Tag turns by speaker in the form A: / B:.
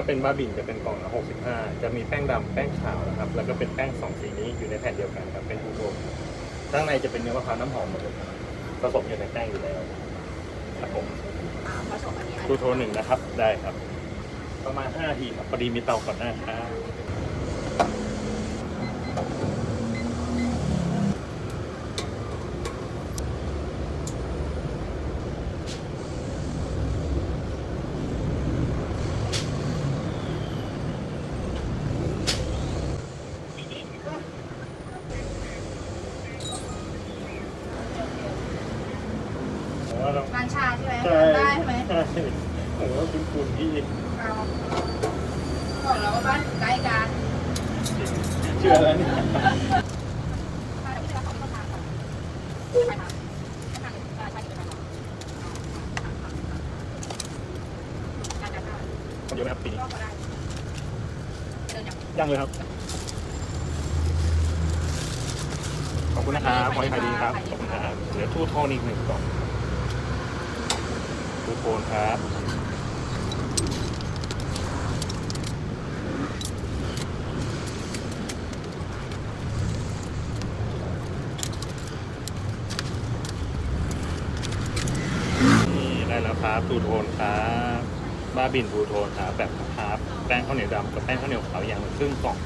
A: ถ้าเป็นบ้าบินจะเป็นกล่องละ65 จะมีแป้งดำแป้งขาวนะครับ แล้วก็เป็นแป้งสองสีนี้อยู่ในแผ่นเดียวกันครับเป็นทูโทนข้างในจะเป็นเนื้อมะพร้าวน้ำหอมหมดเลยครับผสมอยู่ในแป้งอยู่แล้วครับผม
B: อ่าผสมอันนี้อัน
A: ทูโทนหนึ่งนะครับได้ครับ ประมาณ5นาทีครับพอดีมีเตาก่อนหน้าครับ ว่าเรา
B: ร้านชาใช่ไหม
A: ใช่
B: ได้ใช่ไหม
A: ใช่ผมว่าคุณคุณที่
B: เราบอกเราว่าบ้านอยู่ใกล้กัน
A: เชื่อแล้วเนี่ย
B: ถ้าเดี๋ยวพี่จะรับของที่ต้นทางก่อนไปทางไปทางอ่าใช่ไปทางก่อนการจัดการ
A: เดี๋ยวนะครับปีนี้
B: ก็ได้เดินอย่าง
A: ยังเลยครับ ขอบคุณนะครับขอให้ขายดีครับขอบคุณครับเหลือทูโทนอีกหนึ่งกล่องทูโท นครับ นี่ได้แล้วครับทูโทนครับ บ้าบินทูโทนครับแบบครับ แป้งข้าวเหนียวดำกับแป้งข้าวเหนียวขาวอย่างละครึ่งกล่อง